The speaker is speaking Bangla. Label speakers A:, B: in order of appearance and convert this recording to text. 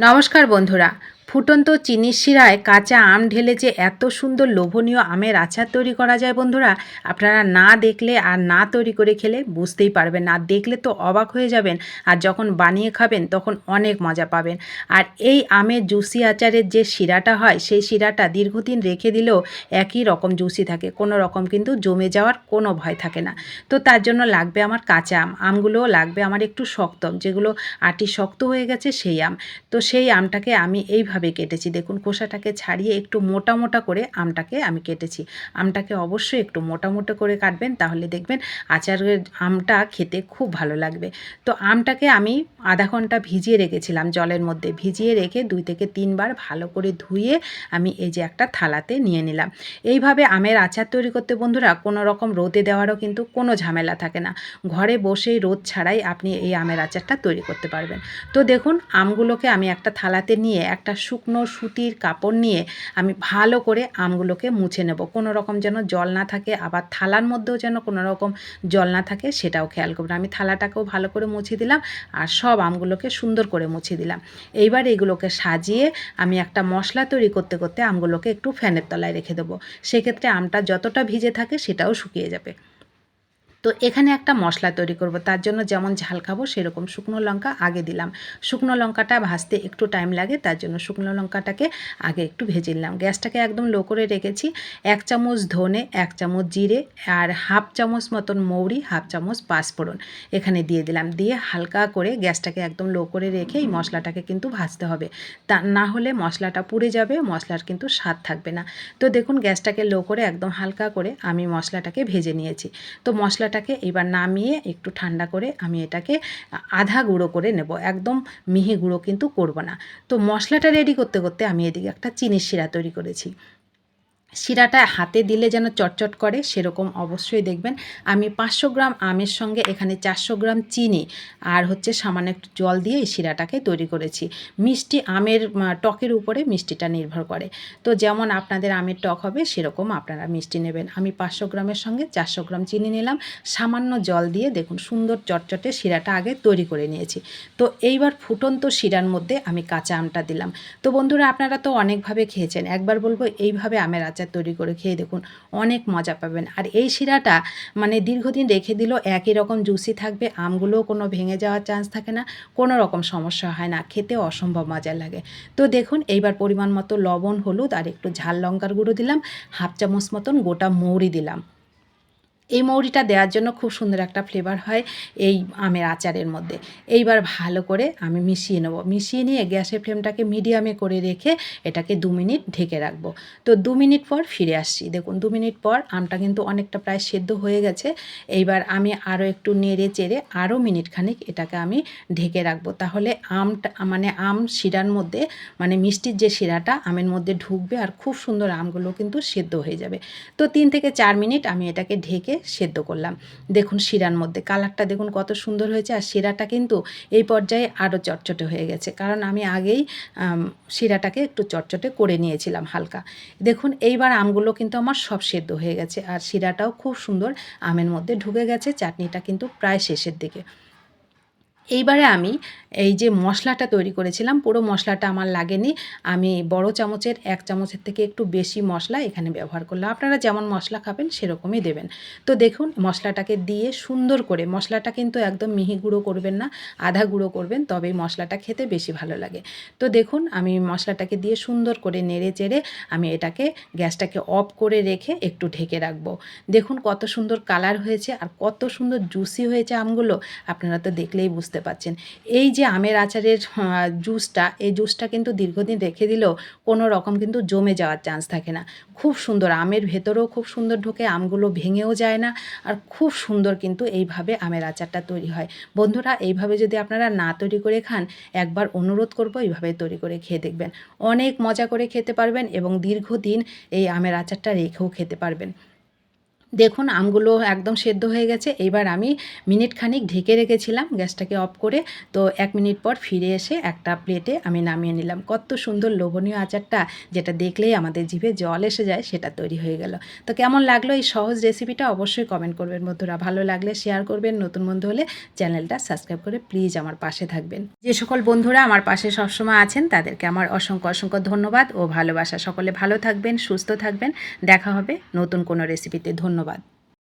A: নমস্কার বন্ধুরা। ফুটন্ত চিনির শিরায় কাঁচা আম ঢেলে যে এত সুন্দর লোভনীয় আমের আচার তৈরি করা যায় বন্ধুরা, আপনারা না দেখলে আর না তৈরি করে খেলে বুঝতেই পারবেন না। দেখলে তো অবাক হয়ে যাবেন, আর যখন বানিয়ে খাবেন তখন অনেক মজা পাবেন। আর এই আমের জুসি আচারের যে শিরাটা হয়, সেই শিরাটা দীর্ঘদিন রেখে দিলেও একই রকম জুসি থাকে, কোনো রকম কিন্তু জমে যাওয়ার কোনো ভয় থাকে না। তো তার জন্য লাগবে আমার কাঁচা আম। আমগুলোও লাগবে আমার একটু শক্ত যেগুলো আটি শক্ত হয়ে গেছে সেই আম। তো সেই আমটাকে আমি এইভাবে কেটেছি। দেখুন, খোসাটাকে ছাড়িয়ে একটু মোটা মোটা করে আমটাকে আমি কেটেছি। আমটাকে অবশ্যই একটু মোটা মোটা করে কাটবেন, তাহলে দেখবেন আচারের আমটা খেতে খুব ভালো লাগবে। তো আমটাকে আমি আধা ঘণ্টা ভিজিয়ে রেখেছিলাম জলের মধ্যে। ভিজিয়ে রেখে দুই থেকে তিনবার ভালো করে ধুয়ে আমি এই যে একটা থালাতে নিয়ে নিলাম। এইভাবে আমের আচার তৈরি করতে বন্ধুরা কোনো রকম রোদে দেওয়ারও কিন্তু কোনো ঝামেলা থাকে না। ঘরে বসেই রোদ ছাড়াই আপনি এই আমের আচারটা তৈরি করতে পারবেন। তো দেখুন, আমগুলোকে আমি একটা থালাতে নিয়ে একটা শুকনো সুতির কাপড় নিয়ে আমি ভালো করে আমগুলোকে মুছে নেব। কোনো রকম যেন জল না থাকে, আবার থালার মধ্যেও যেন কোনো রকম জল না থাকে, সেটাও খেয়াল করবেন আমি থালাটাকেও ভালো করে মুছে দিলাম আর সব আমগুলোকে সুন্দর করে মুছে দিলাম। এইবার এগুলোকে সাজিয়ে আমি একটা মশলা তৈরি করতে করতে আমগুলোকে একটু ফ্যানের তলায় রেখে দেবো। সেক্ষেত্রে আমটা যতটা ভিজে থাকে সেটাও শুকিয়ে যাবে। তো এখানে একটা মশলা তৈরি করব। তার জন্য যেমন ঝাল খাব, সেরকম শুকনো লঙ্কা আগে দিলাম। শুকনো লঙ্কাটা ভাজতে একটু টাইম লাগে, তার জন্য শুকনো লঙ্কাটাকে আগে একটু ভেজে নিলাম। গ্যাসটাকে একদম লো করে রেখেছি। এক চামচ ধনে, এক চামচ জিরে আর হাফ চামচ মতন মৌরি, হাফ চামচ পাঁচফোড়ন এখানে দিয়ে দিলাম। দিয়ে হালকা করে গ্যাসটাকে একদম লো করে রেখে এই মশলাটাকে কিন্তু ভাজতে হবে। তা না হলে মশলাটা পুড়ে যাবে, মশলার কিন্তু স্বাদ থাকবে না। তো দেখুন, গ্যাসটাকে লো করে একদম হালকা করে আমি মশলাটাকে ভেজে নিয়েছি। তো মশলা মশলাটাকে এবার নামিয়ে একটু ঠান্ডা করে আমি এটাকে আধা গুঁড়ো করে নেব। একদম মিহি গুঁড়ো কিন্তু করব না। তো মশলাটা রেডি করতে করতে আমি এদিকে একটা চিনির শিরা তৈরি করেছি। শিরাটা হাতে দিলে যেন চটচট করে, সেরকম অবশ্যই দেখবেন। আমি পাঁচশো গ্রাম আমের সঙ্গে এখানে চারশো গ্রাম চিনি আর হচ্ছে সামান্য একটু জল দিয়ে এই শিরাটাকে তৈরি করেছি। মিষ্টি আমের টকের উপরে মিষ্টিটা নির্ভর করে। তো যেমন আপনাদের আমের টক হবে, সেরকম আপনারা মিষ্টি নেবেন। আমি পাঁচশো গ্রামের সঙ্গে চারশো গ্রাম চিনি নিলাম। সামান্য জল দিয়ে দেখুন সুন্দর চটচটে শিরাটা আগে তৈরি করে নিয়েছি। তো এইবার ফুটন্ত শিরার মধ্যে আমি কাঁচা আমটা দিলাম। তো বন্ধুরা, আপনারা তো অনেকভাবে খেয়েছেন। একবার বলব, এইভাবে আমের আচার আচার তৈরি করে খেয়ে দেখুন, অনেক মজা পাবেন। আর এই শিরাটা মানে দীর্ঘদিন রেখে দিলেও একই রকম জুসি থাকবে, আমগুলোও কোনো ভেঙে যাওয়ার চান্স থাকে না, কোনো রকম সমস্যা হয় না, খেতে অসম্ভব মজা লাগে। তো দেখুন, এইবার পরিমাণ মতো লবণ, হলুদ আর একটু ঝাল লঙ্কার গুঁড়ো দিলাম, হাফ চামচ মতন গোটা মৌরি দিলাম। এই মৌরিটা দেওয়ার জন্য খুব সুন্দর একটা ফ্লেভার হয় এই আমের আচারের মধ্যে। এইবার ভালো করে আমি মিশিয়ে নেব। মিশিয়ে নিয়ে গ্যাসের ফ্লেমটাকে মিডিয়ামে করে রেখে এটাকে দু মিনিট ঢেকে রাখব। তো দু মিনিট পর ফিরে আসছি। দেখুন, দু মিনিট পর আমটা কিন্তু অনেকটা প্রায় সেদ্ধ হয়ে গেছে। এইবার আমি আরও একটু নেড়ে চেড়ে আরও মিনিট খানিক এটাকে আমি ঢেকে রাখব। তাহলে আমটা মানে আম শিরার মধ্যে মানে মিষ্টির যে শিরাটা আমের মধ্যে ঢুকবে আর খুব সুন্দর আমগুলো কিন্তু সেদ্ধ হয়ে যাবে। তো তিন থেকে চার মিনিট আমি এটাকে ঢেকে সেদ্ধ করলাম। দেখুন শিরার মধ্যে, কালারটা দেখুন কত সুন্দর হয়েছে আর শিরাটা কিন্তু এই পর্যায়ে আরও চটচটে হয়ে গেছে। কারণ আমি আগেই শিরাটাকে একটু চটচটে করে নিয়েছিলাম হালকা। দেখুন এইবার আমগুলো কিন্তু আমার সব সেদ্ধ হয়ে গেছে আর শিরাটাও খুব সুন্দর আমের মধ্যে ঢুকে গেছে, চাটনিটা কিন্তু প্রায় শেষের দিকে। এইবারে আমি এই যে মশলাটা তৈরি করেছিলাম, পুরো মশলাটা আমার লাগেনি। আমি বড় চামচের, এক চামচের থেকে একটু বেশি মশলা এখানে ব্যবহার করলাম। আপনারা যেমন মশলা খাবেন, সেরকমই দেবেন। তো দেখুন, মশলাটাকে দিয়ে সুন্দর করে, মশলাটা কিন্তু একদম মিহি গুঁড়ো করবেন না, আধা গুঁড়ো করবেন, তবেই মশলাটা খেতে বেশি ভালো লাগে। তো দেখুন, আমি মশলাটাকে দিয়ে সুন্দর করে নেড়ে চেড়ে আমি এটাকে, গ্যাসটাকে অফ করে রেখে একটু ঢেকে রাখব। দেখুন কত সুন্দর কালার হয়েছে আর কত সুন্দর জুসি হয়েছে আমগুলো, আপনারা তো দেখলেই বুঝতে পারছেন। এই যে আমের আচারের জুসটা, এই জুসটা কিন্তু দীর্ঘদিন রেখে দিলেও কোনো রকম কিন্তু জমে যাওয়ার চান্স থাকে না। খুব সুন্দর, আমের ভেতরেও খুব সুন্দর ঢোকে, আমগুলো ভেঙেও যায় না আর খুব সুন্দর কিন্তু এইভাবে আমের আচারটা তৈরি হয়। বন্ধুরা, এইভাবে যদি আপনারা না তৈরি করে খান, একবার অনুরোধ করব এইভাবে তৈরি করে খেয়ে দেখবেন। অনেক মজা করে খেতে পারবেন এবং দীর্ঘদিন এই আমের আচারটা রেখেও খেতে পারবেন। দেখুন, আমগুলো একদম সেদ্ধ হয়ে গেছে। এবার আমি মিনিট খানিক ঢেকে রেখেছিলাম গ্যাসটাকে অফ করে। তো এক মিনিট পর ফিরে এসে একটা প্লেটে আমি নামিয়ে নিলাম। কত সুন্দর লোভনীয় আচারটা, যেটা দেখলেই আমাদের জিভে জল এসে যায়, সেটা তৈরি হয়ে গেল। তো কেমন লাগল এই সহজ রেসিপিটা অবশ্যই কমেন্ট করবেন বন্ধুরা। ভালো লাগলে শেয়ার করবেন, নতুন বন্ধু হলে চ্যানেলটা সাবস্ক্রাইব করে প্লিজ আমার পাশে থাকবেন। যে সকল বন্ধুরা আমার পাশে সবসময় আছেন, তাদেরকে আমার অসংখ্য অসংখ্য ধন্যবাদ ও ভালোবাসা। সকলে ভালো থাকবেন, সুস্থ থাকবেন। দেখা হবে নতুন কোনো রেসিপিতে। ধন্যবাদ।